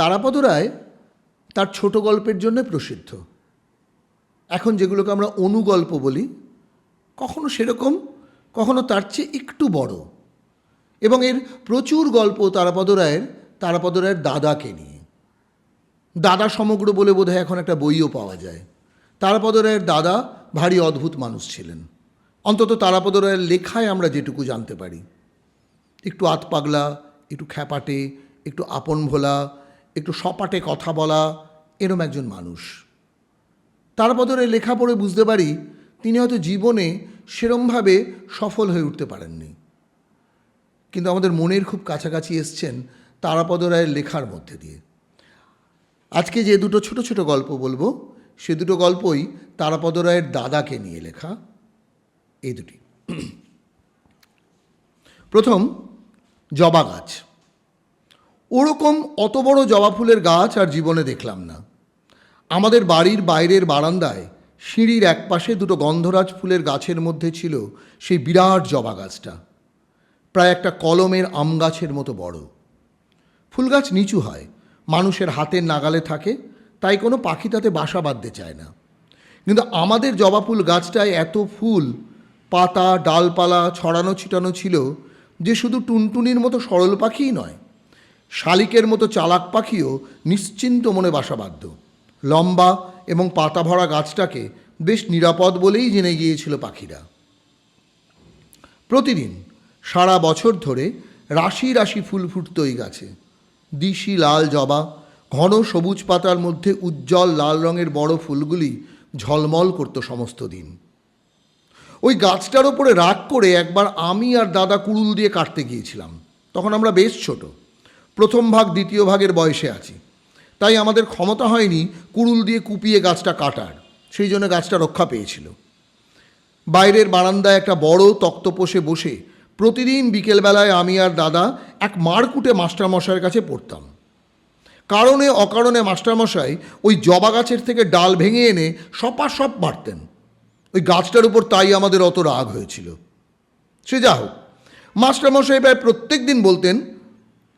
তারাপদ রায় তার ছোট গল্পের জন্য প্রসিদ্ধ। এখন যেগুলোকে আমরা অনুগল্প বলি, কখনো সেরকম, কখনো তার চেয়ে একটু বড়। এবং এর প্রচুর গল্প তারাপদ রায়ের তারাপদ রায়ের দাদাকে নিয়ে। দাদা সমগ্র বলে বোধহয় এখন একটা বইও পাওয়া যায়। তারাপদ রায়ের দাদা ভারী অদ্ভুত মানুষ ছিলেন। অন্তত তারাপদ রায়ের লেখায় আমরা যেটুকু জানতে পারি। একটু আতপাগলা, একটু খ্যাপাটে, একটু আপন ভোলা একটু সপাটে কথা বলা, এরম একজন মানুষ। তারাপদরের লেখা পড়ে বুঝতে পারি, তিনি হয়তো জীবনে সেরমভাবে সফল হয়ে উঠতে পারেননি। কিন্তু আমাদের মনের খুব কাছাকাছি এসছেন তারাপদ রায়ের লেখার মধ্যে দিয়ে। আজকে যে দুটো ছোট ছোট গল্প বলব, সে দুটো গল্পই তারাপদ রায়ের দাদাকে নিয়ে লেখা, এই দুটি। প্রথম, জবা গাছ। ওরকম অত বড় জবা ফুলের গাছ আর জীবনে দেখলাম না। আমাদের বাড়ির বাইরের বারান্দায় সিঁড়ির একপাশে দুটো গন্ধরাজ ফুলের গাছের মধ্যে ছিল সেই বিরাট জবা গাছটা। প্রায় একটা কলমের আম গাছের মতো বড়। ফুল গাছ নিচু হয়, মানুষের হাতের নাগালে থাকে, তাই কোনো পাখি তাতে বাসা বাঁধতে চায় না। কিন্তু আমাদের জবা ফুল গাছটায় এত ফুল, পাতা, ডালপালা, ছড়ানো ছিটানো ছিল যে শুধু টুনটুনির মতো সরল পাখিই নয় শালিকের মতো চালাক পাখিও নিশ্চিন্ত মনে বাসা বাঁধত লম্বা এবং পাতা ভরা গাছটাকে বেশ নিরাপদ বলেই জেনে গিয়েছিল পাখিরা। প্রতিদিন সারা বছর ধরে রাশি রাশি ফুল ফুটত এই গাছে। দিশি লাল জবা, ঘন সবুজ পাতার মধ্যে উজ্জ্বল লাল রঙের বড় ফুলগুলি ঝলমল করত সমস্ত দিন। ওই গাছটার ওপরে রাগ করে একবার আমি আর দাদা কুড়ুল দিয়ে কাটতে গিয়েছিলাম। তখন আমরা বেশ ছোট। প্রথম ভাগ দ্বিতীয় ভাগের বয়সে আছি। তাই আমাদের ক্ষমতা হয়নি কুড়ুল দিয়ে কুপিয়ে গাছটা কাটার, সেই জন্য গাছটা রক্ষা পেয়েছিল। বাইরের বারান্দায় একটা বড় তক্তপোষে বসে প্রতিদিন বিকেলবেলায় আমি আর দাদা এক মারকুটে মাস্টারমশাইয়ের কাছে পড়তাম। কারণে অকারণে মাস্টারমশাই ওই জবা গাছের থেকে ডাল ভেঙে এনে সপা সপ মারতেন। ওই গাছটার উপর তাই আমাদের অত রাগ হয়েছিল। সে যা হোক, মাস্টারমশাই প্রায় প্রত্যেক দিন বলতেন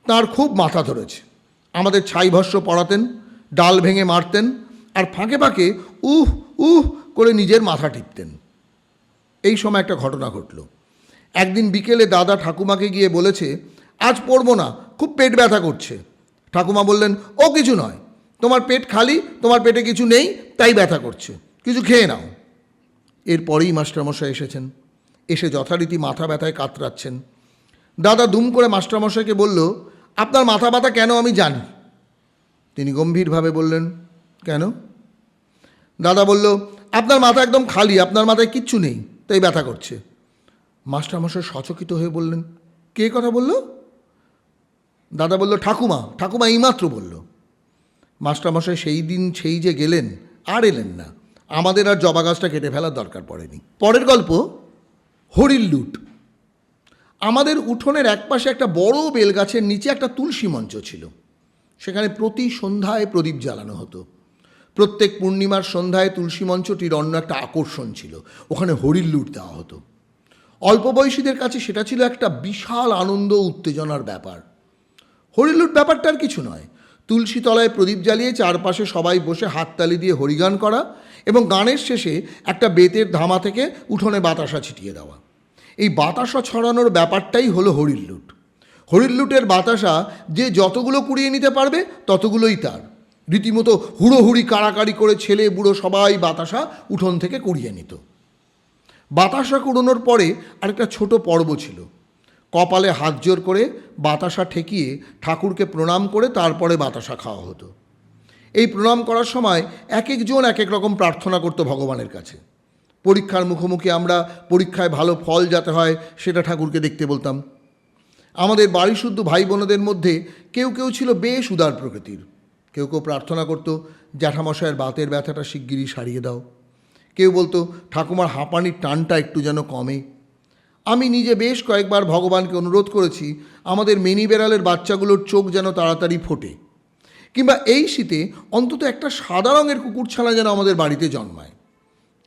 তার খুব মাথা ধরেছে। আমাদের ছাই ভস্য পড়াতেন, ডাল ভেঙে মারতেন, আর ফাঁকে ফাঁকে উহ উহ করে নিজের মাথা টিপতেন। এই সময় একটা ঘটনা ঘটল। একদিন বিকেলে দাদা ঠাকুমাকে গিয়ে বলেছে, আজ পড়ব না, খুব পেট ব্যথা করছে। ঠাকুমা বললেন, ও কিছু নয়, তোমার পেট খালি, তোমার পেটে কিছু নেই, তাই ব্যথা করছে, কিছু খেয়ে নাও। এরপরেই মাস্টারমশাই এসেছেন। এসে যথারীতি মাথা ব্যথায় কাতরাচ্ছেন। দাদা দুম করে মাস্টারমশাইকে বলল আপনার মাথা ব্যথা কেন আমি জানি। তিনি গম্ভীরভাবে বললেন, কেন? দাদা বলল, আপনার মাথা একদম খালি, আপনার মাথায় কিচ্ছু নেই, তাই ব্যথা করছে। মাস্টারমশাই সচকিত হয়ে বললেন, কে কথা বলল? দাদা বলল, ঠাকুমা ঠাকুমা এইমাত্র বলল। মাস্টারমশাই সেই দিন সেই যে গেলেন, আর এলেন না। আমাদের আর জবা গাছটা কেটে ফেলার দরকার পড়েনি। পরের গল্প, হরির লুট। আমাদের উঠোনের একপাশে একটা বড় বেলগাছের নিচে একটা তুলসী মঞ্চ ছিল। সেখানে প্রতি সন্ধ্যায় প্রদীপ জ্বালানো হতো। প্রত্যেক পূর্ণিমার সন্ধ্যায় তুলসী মঞ্চটির অন্য একটা আকর্ষণ ছিল। ওখানে হরির লুট দেওয়া হতো। অল্প বয়সীদের কাছে সেটা ছিল একটা বিশাল আনন্দ উত্তেজনার ব্যাপার। হরিলুট ব্যাপারটা আর কিছু নয়। তুলসী তলায় প্রদীপ জ্বালিয়ে চারপাশে সবাই বসে হাততালি দিয়ে হরিগান করা এবং গানের শেষে একটা বেতের ধামা থেকে উঠোনে বাতাসা ছিটিয়ে দেওয়া। এই বাতাসা ছড়ানোর ব্যাপারটাই হলো হরিল্লুট হরিল্লুটের বাতাসা যে যতগুলো কুড়িয়ে নিতে পারবে, ততগুলোই তার। রীতিমতো হুড়োহুড়ি কাড়াকাড়ি করে ছেলে বুড়ো সবাই বাতাসা উঠোন থেকে কুড়িয়ে নিত। বাতাসা কুড়োনোর পরে আরেকটা ছোট পর্ব ছিল। কপালে হাত জোর করে বাতাসা ঠেকিয়ে ঠাকুরকে প্রণাম করে তারপরে বাতাসা খাওয়া হতো। এই প্রণাম করার সময় এক একজন এক এক রকম প্রার্থনা করতো ভগবানের কাছে। পরীক্ষার মুখোমুখি আমরা পরীক্ষায় ভালো ফল যাতে হয় সেটা ঠাকুরকে দেখতে বলতাম। আমাদের বাড়ি শুদ্ধ ভাই বোনদের মধ্যে কেউ কেউ ছিল বেশ উদার প্রকৃতির। কেউ কেউ প্রার্থনা করতো, জ্যাঠামশায়ের বাতের ব্যথাটা শিগগিরই সারিয়ে দাও। কেউ বলতো, ঠাকুমার হাঁপানির টানটা একটু যেন কমে। আমি নিজে বেশ কয়েকবার ভগবানকে অনুরোধ করেছি, আমাদের মিনি বেড়ালের বাচ্চাগুলোর চোখ যেন তাড়াতাড়ি ফোটে। কিংবা এই শীতে অন্তত একটা সাদা রঙের কুকুর ছানা যেন আমাদের বাড়িতে জন্মায়।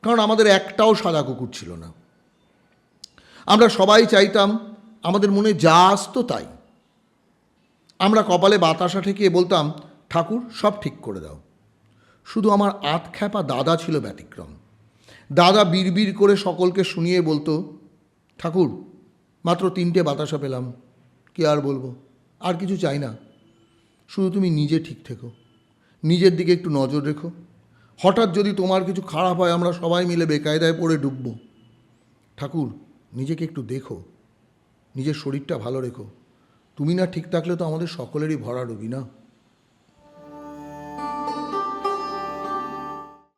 কারণ আমাদের একটাও সাদা কুকুর ছিল না। আমরা সবাই চাইতাম, আমাদের মনে যা আসতো তাই। আমরা কপালে বাতাসা ঠেকিয়ে বলতাম, ঠাকুর, সব ঠিক করে দাও। শুধু আমার আত খ্যাপা দাদা ছিল ব্যতিক্রম। দাদা বিড়বিড় করে সকলকে শুনিয়ে বলতো, ঠাকুর, মাত্র তিনটে বাতাসা পেলাম, কি আর বলব? আর কিছু চাই না। শুধু তুমি নিজে ঠিক থেকো। নিজের দিকে একটু নজর রেখো। হঠাৎ যদি তোমার কিছু খারাপ হয়, আমরা সবাই মিলে বেকায়দায় পড়ে ডুববো। ঠাকুর, নিজেকে একটু দেখো। নিজের শরীরটা ভালো রেখো। তুমি না ঠিক থাকলে তো আমাদের সকলেরই ভরা ডুবি না?